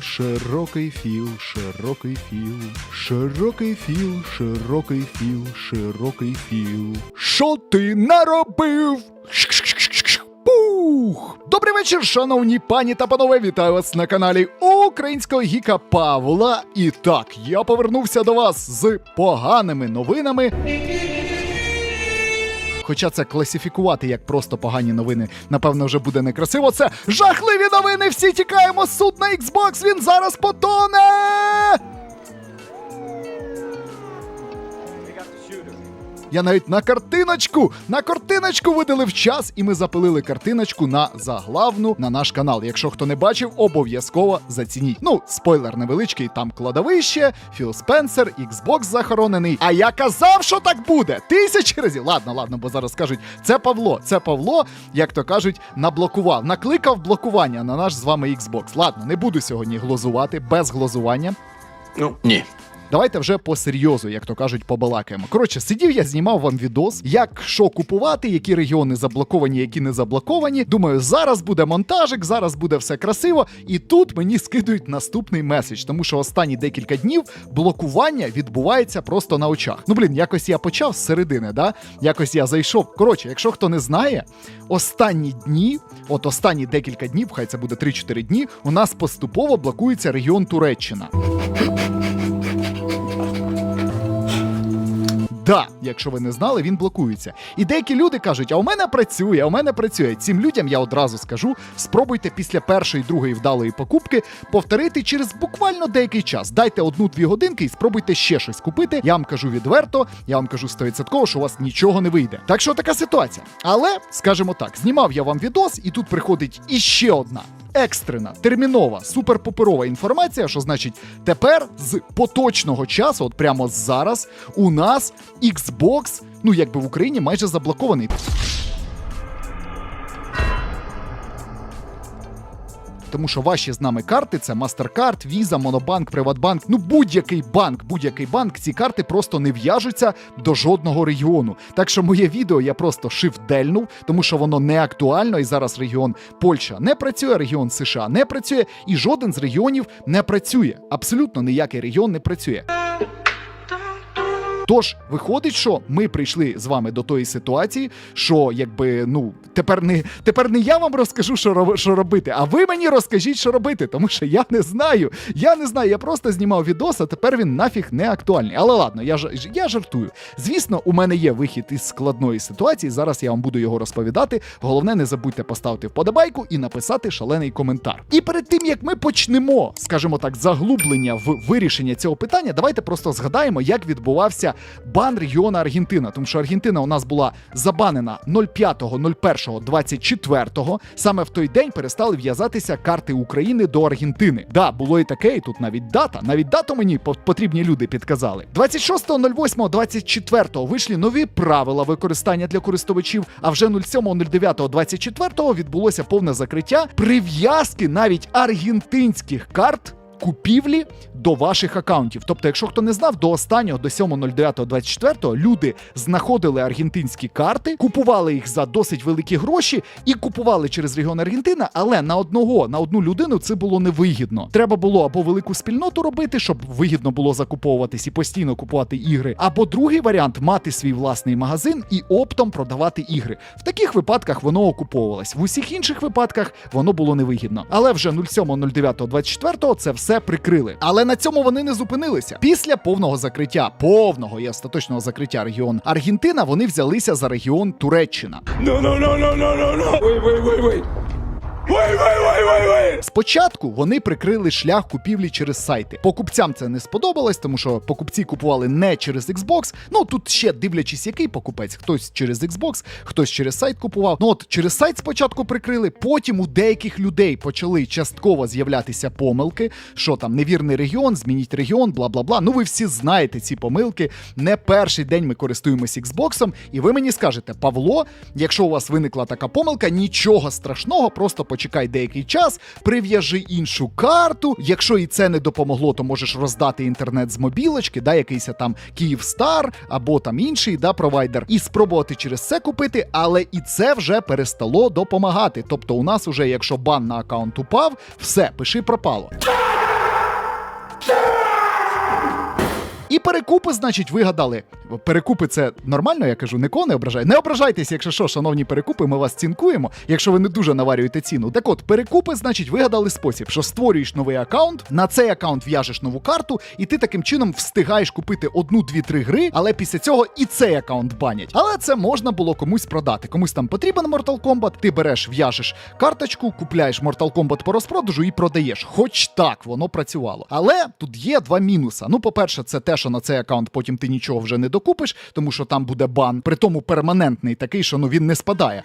Широкий філ, широкий філ, широкий філ, широкий філ, широкий філ. Що ти наробив? Пух! Добрий вечір, шановні пані та панове. Вітаю вас на каналі Українського гіка Павла. І так, я повернувся до вас з поганими новинами. Хоча це класифікувати як просто погані новини, напевно, вже буде некрасиво. Це жахливі новини! Всі тікаємо! Суд на Xbox! Він зараз потоне! Я навіть на картиночку, на картиночку видалив час, і ми запилили картиночку на заглавну на наш канал. Якщо хто не бачив, обов'язково зацініть. Ну, спойлер невеличкий, там кладовище, Філ Спенсер, Xbox захоронений. А я казав, що так буде! Тисячі разів. Ладно, ладно, бо зараз кажуть, це Павло, це Павло, як то кажуть, наблокував, накликав блокування на наш з вами Xbox. Ладно, не буду сьогодні глузувати, без глузування. Ну, ні. Давайте вже по серйозу, як то кажуть, побалакаємо. Коротше, сидів я, знімав вам відос, як що купувати, які регіони заблоковані, які не заблоковані. Думаю, зараз буде монтажик, зараз буде все красиво. І тут мені скидують наступний меседж, тому що останні декілька днів блокування відбувається просто на очах. Ну блін, якось я почав з середини, да? Якось я зайшов. Коротше, якщо хто не знає, останні дні, от останні декілька днів, хай це буде 3-4 дні, у нас поступово блокується регіон Туреччина. Да, якщо ви не знали, він блокується. І деякі люди кажуть: а у мене працює, а у мене працює. Цим людям я одразу скажу: спробуйте після першої, другої вдалої покупки повторити через буквально деякий час. Дайте одну-дві годинки і спробуйте ще щось купити. Я вам кажу відверто, я вам кажу стовідсотково, що у вас нічого не вийде. Так що така ситуація. Але скажімо так, знімав я вам відос, і тут приходить іще одна. Екстрена, термінова, суперпаперова інформація, що значить, тепер з поточного часу, от прямо зараз, у нас Xbox, ну якби в Україні майже заблокований. Тому що ваші з нами карти це MasterCard, Visa, Monobank, Приватбанк, ну будь-який банк, будь-який банк, ці карти просто не в'яжуться до жодного регіону. Так що моє відео я просто шифдельнув, тому що воно не актуально, і зараз регіон Польща не працює, регіон США не працює, і жоден з регіонів не працює. Абсолютно ніякий регіон не працює. Тож виходить, що ми прийшли з вами до тої ситуації, що якби ну тепер не тепер не я вам розкажу, що роб- що робити, а ви мені розкажіть, що робити, тому що я не знаю. Я не знаю. Я просто знімав відос, а тепер він нафіг не актуальний. Але ладно, я я жартую. Звісно, у мене є вихід із складної ситуації. Зараз я вам буду його розповідати. Головне, не забудьте поставити вподобайку і написати шалений коментар. І перед тим як ми почнемо, скажімо так, заглублення в вирішення цього питання, давайте просто згадаємо, як відбувався бан регіону Аргентина. Тому що Аргентина у нас була забанена 05.01.24. Саме в той день перестали в'язатися карти України до Аргентини. Да, було і таке, і тут навіть дата. Навіть дату мені по- потрібні люди підказали. 26.08.24 вийшли нові правила використання для користувачів. А вже 07.09.24 відбулося повне закриття прив'язки навіть аргентинських карт купівлі до ваших акаунтів. Тобто, якщо хто не знав, до останнього, до 7.09.24 люди знаходили аргентинські карти, купували їх за досить великі гроші і купували через регіон Аргентина, але на одного, на одну людину це було невигідно. Треба було або велику спільноту робити, щоб вигідно було закуповуватись і постійно купувати ігри, або другий варіант мати свій власний магазин і оптом продавати ігри. В таких випадках воно окуповувалось. В усіх інших випадках воно було невигідно. Але вже 07.09.24 це все прикрили. Але на цьому вони не зупинилися. Після повного закриття, повного і остаточного закриття регіон Аргентина, вони взялися за регіон Туреччина. No, no, no, no, no, no, no. Wait, wait, wait, wait. Спочатку вони прикрили шлях купівлі через сайти. Покупцям це не сподобалось, тому що покупці купували не через Xbox. Ну тут ще дивлячись, який покупець, хтось через Xbox, хтось через сайт купував. Ну от через сайт спочатку прикрили, потім у деяких людей почали частково з'являтися помилки, що там невірний регіон, змініть регіон, бла бла бла. Ну ви всі знаєте ці помилки. Не перший день ми користуємося Xbox, і ви мені скажете, Павло, якщо у вас виникла така помилка, нічого страшного, просто почекай деякий час, прив'яжи іншу карту. Якщо і це не допомогло, то можеш роздати інтернет з мобілочки, да, якийсь там Київстар або там інший да, провайдер, і спробувати через це купити, але і це вже перестало допомагати. Тобто, у нас уже, якщо бан на аккаунт упав, все, пиши пропало. І перекупи, значить, вигадали. Перекупи це нормально, я кажу, нікого не ображаю. Не ображайтеся, якщо що, шановні перекупи, ми вас цінкуємо, якщо ви не дуже наварюєте ціну. Так от, перекупи, значить, вигадали спосіб, що створюєш новий аккаунт, на цей аккаунт в'яжеш нову карту, і ти таким чином встигаєш купити одну, дві, три гри, але після цього і цей аккаунт банять. Але це можна було комусь продати. Комусь там потрібен Mortal Kombat, ти береш, в'яжеш карточку, купляєш Mortal Kombat по розпродажу і продаєш. Хоч так воно працювало. Але тут є два мінуса. Ну, по-перше, це те, що на цей аккаунт потім ти нічого вже не докупиш, тому що там буде бан, при тому перманентний такий, що ну він не спадає.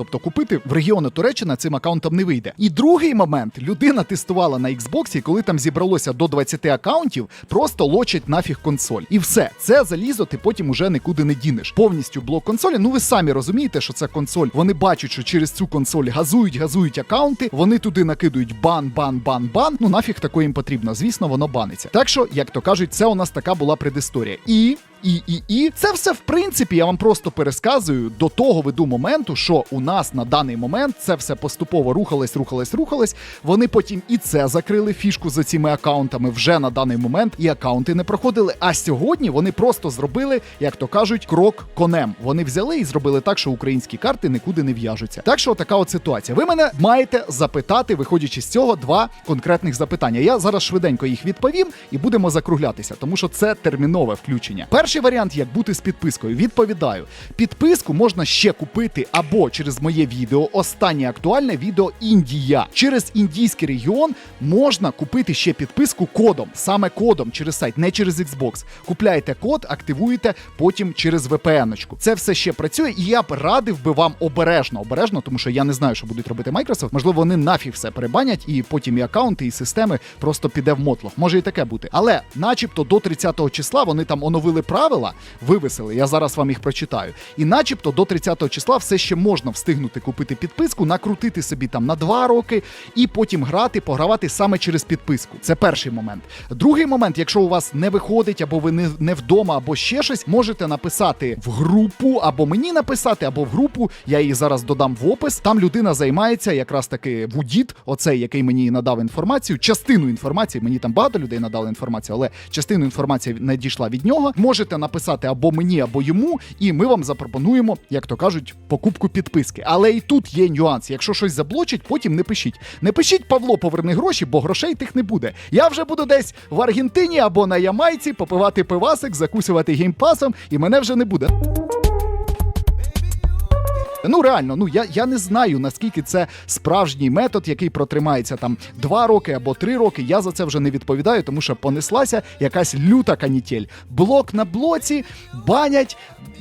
Тобто купити в регіони Туреччина цим аккаунтом не вийде. І другий момент: людина тестувала на Xbox, і коли там зібралося до 20 аккаунтів, просто лочать нафіг консоль. І все, це залізо ти потім уже нікуди не дінеш. Повністю блок консолі. Ну ви самі розумієте, що це консоль. Вони бачать, що через цю консоль газують, газують аккаунти. Вони туди накидують бан, бан, бан, бан. Ну нафіг такої їм потрібно. Звісно, воно баниться. Так що, як то кажуть, це у нас така була предісторія. І і, і, і це все в принципі я вам просто пересказую до того веду моменту, що у нас на даний момент це все поступово рухалось, рухалось, рухалось. Вони потім і це закрили фішку за цими акаунтами вже на даний момент, і акаунти не проходили. А сьогодні вони просто зробили, як то кажуть, крок конем. Вони взяли і зробили так, що українські карти нікуди не в'яжуться. Так що така от ситуація. Ви мене маєте запитати, виходячи з цього, два конкретних запитання. Я зараз швиденько їх відповім і будемо закруглятися, тому що це термінове включення. Перший варіант, як бути з підпискою, відповідаю. Підписку можна ще купити або через моє відео, останнє актуальне відео Індія. Через індійський регіон можна купити ще підписку кодом, саме кодом через сайт, не через Xbox. Купляєте код, активуєте потім через VPN-очку. Це все ще працює, і я б радив би вам обережно, обережно, тому що я не знаю, що будуть робити Microsoft. Можливо, вони нафіг все перебанять, і потім і аккаунти, і системи просто піде в мотлох. Може і таке бути. Але, начебто, до 30 числа вони там оновили правила, вивесили. Я зараз вам їх прочитаю. І начебто до 30 числа все ще можна встигнути купити підписку, накрутити собі там на 2 роки і потім грати, погравати саме через підписку. Це перший момент. Другий момент, якщо у вас не виходить, або ви не, не вдома, або ще щось, можете написати в групу, або мені написати, або в групу. Я її зараз додам в опис. Там людина займається якраз таки Вудіт, оцей, який мені надав інформацію. Частину інформації, мені там багато людей надали інформацію, але частину інформації надійшла від нього. Можете написати або мені, або йому, і ми вам запропонуємо, як то кажуть, покупку підписки. Але і тут є нюанс. Якщо щось заблочить, потім не пишіть. Не пишіть, Павло, поверни гроші, бо грошей тих не буде. Я вже буду десь в Аргентині або на Ямайці попивати пивасик, закусувати геймпасом, і мене вже не буде. Ну реально, ну я, я не знаю наскільки це справжній метод, який протримається там два роки або три роки. Я за це вже не відповідаю, тому що понеслася якась люта канітель. Блок на блоці, банять.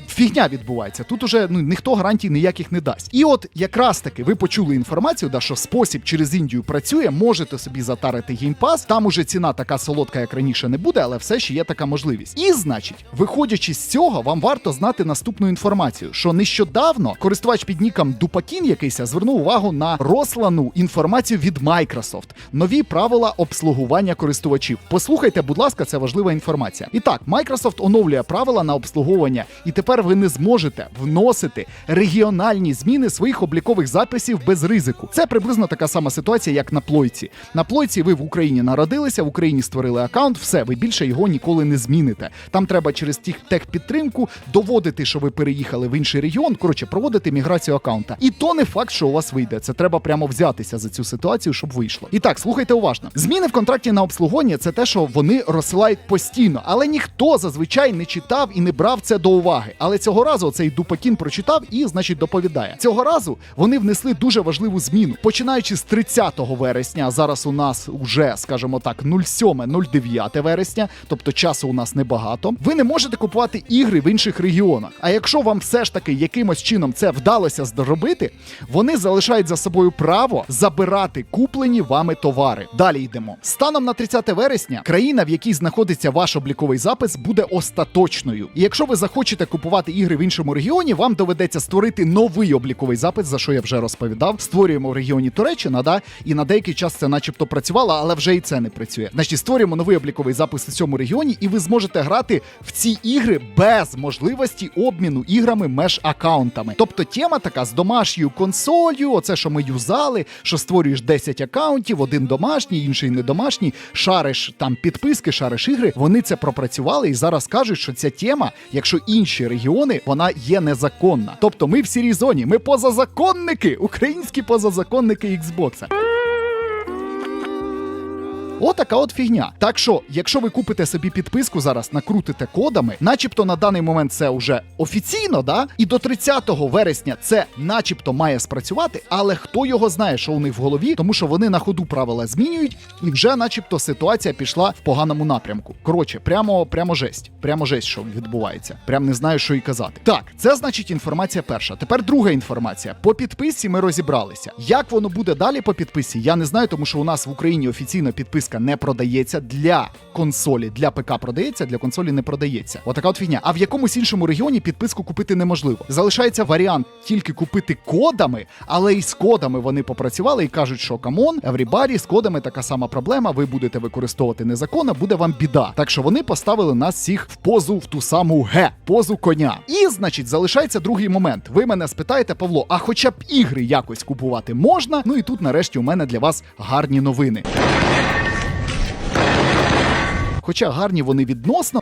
Фігня відбувається. Тут уже ну ніхто гарантій ніяких не дасть. І от якраз таки ви почули інформацію, да, що спосіб через Індію працює, можете собі затарити геймпас. Там уже ціна така солодка, як раніше, не буде, але все ще є така можливість. І значить, виходячи з цього, вам варто знати наступну інформацію: що нещодавно користувач під ніком Дупакін якийсь звернув увагу на розслану інформацію від Microsoft. Нові правила обслугування користувачів. Послухайте, будь ласка, це важлива інформація. І так, Microsoft оновлює правила на обслуговування, і тепер ви не зможете вносити регіональні зміни своїх облікових записів без ризику. Це приблизно така сама ситуація, як на плойці. На плойці ви в Україні народилися, в Україні створили аккаунт, все, ви більше його ніколи не зміните. Там треба через техпідтримку доводити, що ви переїхали в інший регіон. Коротше, проводити міграцію аккаунта. І то не факт, що у вас вийде. Це треба прямо взятися за цю ситуацію, щоб вийшло. І так, слухайте уважно. Зміни в контракті на обслуговування це те, що вони розсилають постійно, але ніхто зазвичай не читав і не брав це до уваги. Але цього разу цей Дупакін прочитав і, значить, доповідає. Цього разу вони внесли дуже важливу зміну. Починаючи з 30 вересня, зараз у нас уже, скажімо так, 07-09 вересня, тобто часу у нас небагато. Ви не можете купувати ігри в інших регіонах. А якщо вам все ж таки якимось чином це вдалося зробити, вони залишають за собою право забирати куплені вами товари. Далі йдемо. Станом на 30 вересня країна, в якій знаходиться ваш обліковий запис, буде остаточною. І якщо ви захочете купувати ігри в іншому регіоні, вам доведеться створити новий обліковий запис, за що я вже розповідав. Створюємо в регіоні Туреччина, да, і на деякий час це, начебто, працювало, але вже і це не працює. Значить, створюємо новий обліковий запис у цьому регіоні, і ви зможете грати в ці ігри без можливості обміну іграми меж аккаунтами. Тобто тема така з домашньою консолью. Оце, що ми юзали, що створюєш 10 акаунтів, один домашній, інший не домашній, шариш там підписки, шариш ігри. Вони це пропрацювали і зараз кажуть, що ця тема, якщо інші регіони, вона є незаконна. Тобто ми в сірій зоні, ми позазаконники, українські позазаконники Xbox. Отака от фігня. Так що, якщо ви купите собі підписку зараз, накрутите кодами, начебто на даний момент це вже офіційно, да? І до 30 вересня це начебто має спрацювати, але хто його знає, що у них в голові, тому що вони на ходу правила змінюють, і вже начебто ситуація пішла в поганому напрямку. Коротше, прямо, прямо жесть. Прямо жесть, що відбувається. Прям не знаю, що і казати. Так, це значить інформація перша. Тепер друга інформація. По підписці ми розібралися. Як воно буде далі по підписці, я не знаю, тому що у нас в Україні офіційно підписка не продається для консолі. Для ПК продається, для консолі не продається. Отака от фігня. А в якомусь іншому регіоні підписку купити неможливо. Залишається варіант тільки купити кодами, але і з кодами вони попрацювали і кажуть, що камон, everybody, з кодами така сама проблема. Ви будете використовувати незаконно, буде вам біда. Так що вони поставили нас всіх в позу в ту саму Г, позу коня. І значить, залишається другий момент. Ви мене спитаєте, Павло, а хоча б ігри якось купувати можна? Ну і тут нарешті у мене для вас гарні новини. Хоча гарні вони відносно.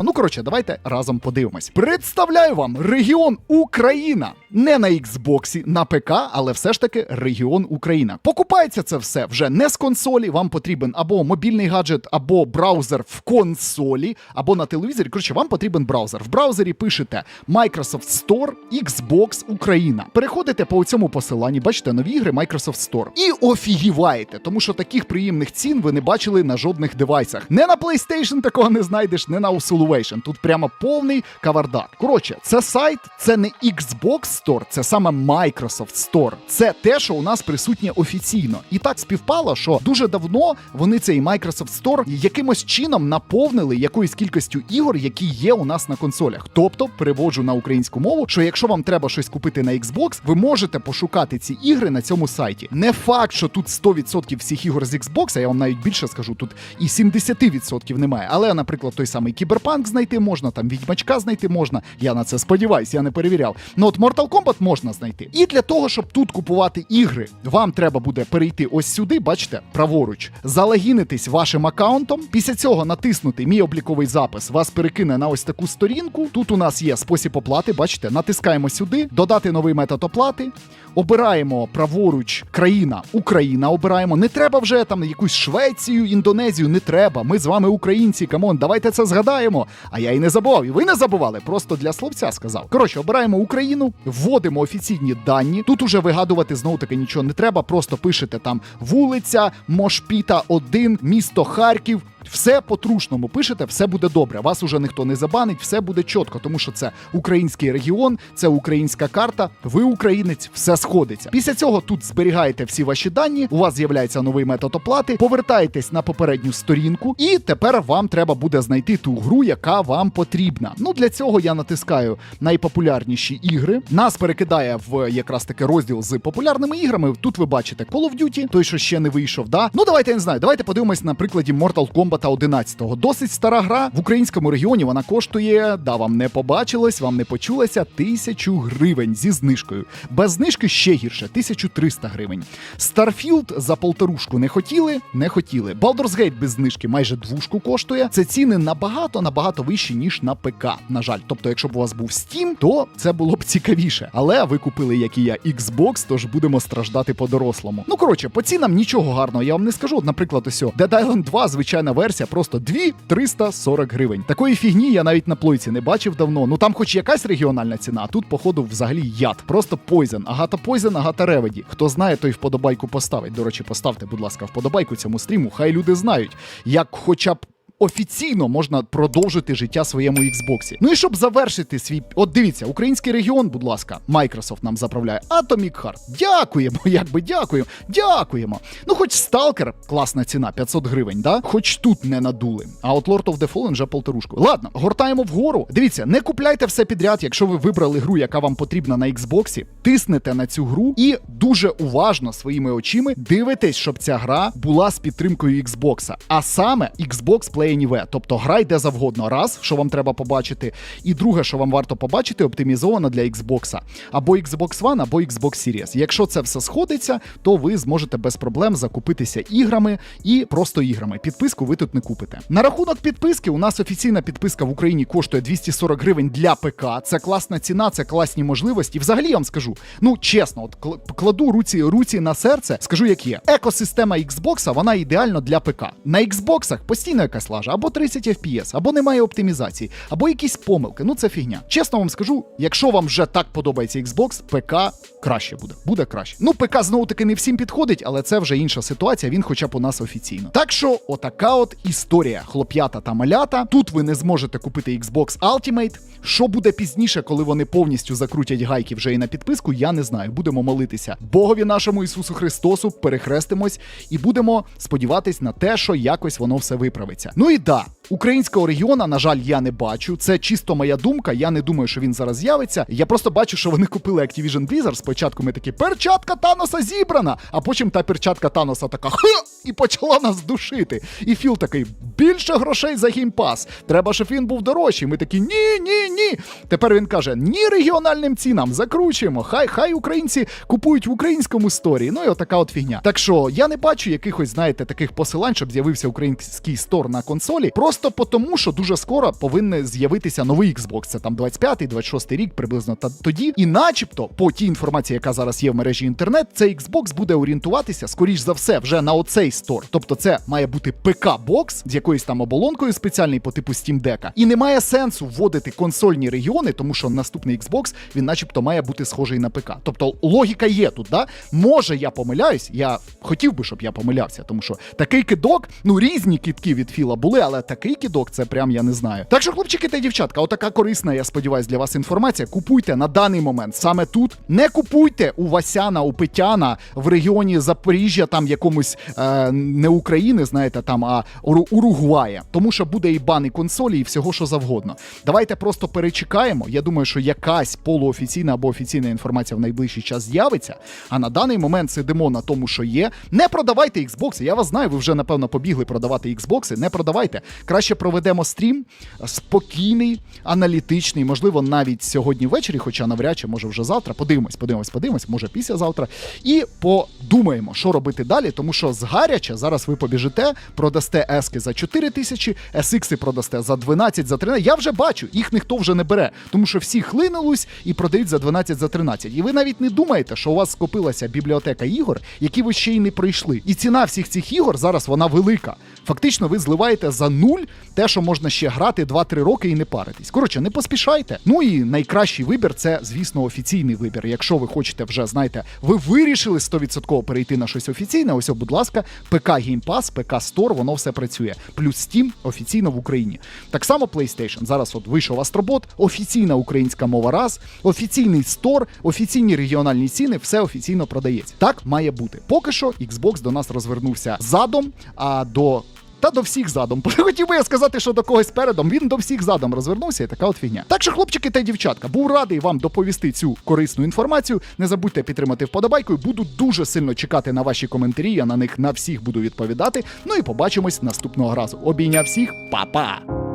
Ну, коротше, давайте разом подивимось. Представляю вам регіон Україна. Не на Xbox, на ПК, але все ж таки регіон Україна. Покупається це все вже не з консолі. Вам потрібен або мобільний гаджет, або браузер в консолі, або на телевізорі. Коротше, вам потрібен браузер. В браузері пишете Microsoft Store, Xbox Україна. Переходите по цьому посиланні, бачите нові ігри Microsoft Store. І офігіваєте, тому що таких приємних цін ви не бачили на жодних девайсах. Не на PlayStation такого не знайдеш, не на Salvation. Тут прямо повний кавардак. Коротше, це сайт, це не Xbox Store, це саме Microsoft Store. Це те, що у нас присутнє офіційно. І так співпало, що дуже давно вони цей Microsoft Store якимось чином наповнили якоюсь кількістю ігор, які є у нас на консолях. Тобто, переводжу на українську мову, що якщо вам треба щось купити на Xbox, ви можете пошукати ці ігри на цьому сайті. Не факт, що тут 100% всіх ігор з Xbox, я вам навіть більше скажу, тут і 70% немає. Але, наприклад, той самий Кіберпанк знайти можна, там відьмачка знайти можна. Я на це сподіваюся, я не перевіряв. Ну от Mortal Kombat можна знайти. І для того, щоб тут купувати ігри, вам треба буде перейти ось сюди, бачите, праворуч, залогінитись вашим аккаунтом. Після цього натиснути мій обліковий запис, вас перекине на ось таку сторінку. Тут у нас є спосіб оплати, бачите, натискаємо сюди, додати новий метод оплати. Обираємо праворуч країна Україна. Обираємо. Не треба вже там якусь Швецію, Індонезію. Не треба. Ми з вами українці. Камон, давайте це згадаємо. А я і не забував. І ви не забували. Просто для словця сказав. Коротше, обираємо Україну, вводимо офіційні дані. Тут уже вигадувати знову таки нічого не треба. Просто пишете там вулиця Мошпіта 1, місто Харків. Все по-трушному пишете, все буде добре. Вас уже ніхто не забанить, все буде чітко, тому що це український регіон, це українська карта. Ви українець, все сходиться. Після цього тут зберігаєте всі ваші дані. У вас з'являється новий метод оплати. Повертаєтесь на попередню сторінку, і тепер вам треба буде знайти ту гру, яка вам потрібна. Ну для цього я натискаю найпопулярніші ігри. Нас перекидає в якраз таки розділ з популярними іграми. Тут ви бачите Call of Duty, той, що ще не вийшов. Да? Ну давайте я не знаю. Давайте подивимось на прикладі Mortal Kombat 11-го. Досить стара гра в українському регіоні. Вона коштує, да вам не побачилось, вам не почулося, тисячу гривень зі знижкою. Без знижки ще гірше 1300 гривень. Starfield за полторушку не хотіли, не хотіли. Baldur's Gate без знижки майже двушку коштує. Це ціни набагато набагато вищі ніж на ПК. На жаль, тобто, якщо б у вас був Steam, то це було б цікавіше. Але ви купили, як і я, Xbox, тож будемо страждати по-дорослому. Ну коротше, по цінам нічого гарного я вам не скажу. Наприклад, ось Dead Island 2, звичайна версія, просто 2340 гривень. Такої фігні я навіть на плойці не бачив давно. Ну там, хоч якась регіональна ціна, а тут, походу, взагалі яд. Просто Пойзен, Агата Пойзен, Агата Реведі. Хто знає, той вподобайку поставить. До речі, поставте, будь ласка, вподобайку цьому стріму. Хай люди знають, як хоча б. Офіційно можна продовжити життя своєму Xbox. Ну і щоб завершити свій. От дивіться, український регіон, будь ласка, Microsoft нам заправляє. Atomic Heart. Дякуємо, якби дякуємо. Дякуємо. Ну, хоч Stalker, класна ціна, 500 гривень, да? Хоч тут не надули. А от Lord of the Fallen вже полторушку. Ладно, гортаємо вгору. Дивіться, не купляйте все підряд, якщо ви вибрали гру, яка вам потрібна на Xbox, тиснете на цю гру і дуже уважно своїми очима дивитесь, щоб ця гра була з підтримкою Xbox. А саме Xbox Play play тобто грай де завгодно. Раз, що вам треба побачити, і друге, що вам варто побачити, оптимізовано для Xbox. Або Xbox One, або Xbox Series. Якщо це все сходиться, то ви зможете без проблем закупитися іграми і просто іграми. Підписку ви тут не купите. На рахунок підписки, у нас офіційна підписка в Україні коштує 240 гривень для ПК. Це класна ціна, це класні можливості. І взагалі я вам скажу, ну чесно, от кладу руці, руці на серце, скажу, як є. Екосистема Xbox, вона ідеально для ПК. На Xbox постійно якась лажа, або 30 FPS, або немає оптимізації, або якісь помилки. Ну це фігня. Чесно вам скажу, якщо вам вже так подобається Xbox, ПК краще буде. Буде краще. Ну, ПК знову таки не всім підходить, але це вже інша ситуація. Він хоча б у нас офіційно. Так що, отака от історія, хлоп'ята та малята. Тут ви не зможете купити Xbox Ultimate. Що буде пізніше, коли вони повністю закрутять гайки вже і на підписку, я не знаю. Будемо молитися Богові нашому Ісусу Христосу, перехрестимось і будемо сподіватись на те, що якось воно все виправиться. Ну і да, українського регіона, на жаль, я не бачу. Це чисто моя думка. Я не думаю, що він зараз з'явиться. Я просто бачу, що вони купили Activision Blizzard. Спочатку ми такі перчатка Таноса зібрана, а потім та перчатка Таноса така ха! і почала нас душити. І Філ такий: більше грошей за геймпас. Треба, щоб він був дорожчий. Ми такі ні, ні, ні. Tепер він каже: ні регіональним цінам, закручуємо. Хай хай українці купують в українському сторі. Ну і отака от фігня. Так що я не бачу якихось, знаєте, таких посилань, щоб з'явився український стор на консолі. Просто по тому, що дуже скоро повинен з'явитися новий Xbox. Це там 25-й, 26-й рік, приблизно та тоді. І начебто, по тій інформації, яка зараз є в мережі інтернет, цей Xbox буде орієнтуватися, скоріш за все, вже на оцей стор. Тобто, це має бути ПК-бокс з якоюсь там оболонкою спеціальний по типу Steam Deck. І немає сенсу вводити консольні регіони, тому що наступний Xbox він, начебто, має бути схожий на ПК. Тобто логіка є тут, да? Може, я помиляюсь. Я хотів би, щоб я помилявся, тому що такий кидок, ну різні кидки від Філа були, але такий кидок це прям я не знаю. Так що, хлопчики та дівчатка, отака корисна, я сподіваюся, для вас інформація. Купуйте на даний момент саме тут. Не купуйте у Васяна, у Петяна в регіоні Запоріжжя, там якомусь е, не України, знаєте, там, а Уру- Уругвая. Тому що буде і бан, і консолі, і всього, що завгодно. Давайте просто перечекаємо. Я думаю, що якась полуофіційна або офіційна інформація в найближчий час з'явиться. А на даний момент сидимо на тому, що є. Не продавайте Xbox. Я вас знаю, ви вже напевно побігли продавати Xbox. Не продавайте. Краще проведемо стрім спокійний, аналітичний, можливо, навіть сьогодні ввечері, хоча навряд чи може вже завтра. Подивимось, подивимось, подивимось, може післязавтра. І подумаємо, що робити далі, тому що згаряча зараз ви побіжите, продасте ески за 4 тисячі, SX продасте за 12, за 13. Я вже бачу, їх ніхто вже не бере, тому що всі хлинулись і продають за 12, за 13. І ви навіть не думаєте, що у вас скопилася бібліотека ігор, які ви ще й не пройшли. І ціна всіх цих ігор зараз вона велика. Фактично, ви зливаєте за нуль те, що можна ще грати 2-3 роки і не паритись. Коротше, не поспішайте. Ну і найкращий вибір це, звісно, офіційний вибір. Якщо ви хочете вже, знаєте, ви вирішили 100% перейти на щось офіційне. Ось, будь ласка, ПК Game Pass, ПК Store, воно все працює. Плюс Steam офіційно в Україні. Так само PlayStation. Зараз от вийшов Астробот, офіційна українська мова раз, офіційний стор, офіційні регіональні ціни, все офіційно продається. Так має бути. Поки що Xbox до нас розвернувся задом, а до. Та до всіх задом. Хотів би я сказати, що до когось передом. Він до всіх задом розвернувся, і така от фігня. Так що, хлопчики та дівчатка, був радий вам доповісти цю корисну інформацію. Не забудьте підтримати вподобайкою. Буду дуже сильно чекати на ваші коментарі. Я на них на всіх буду відповідати. Ну і побачимось наступного разу. Обійня всіх, па-па!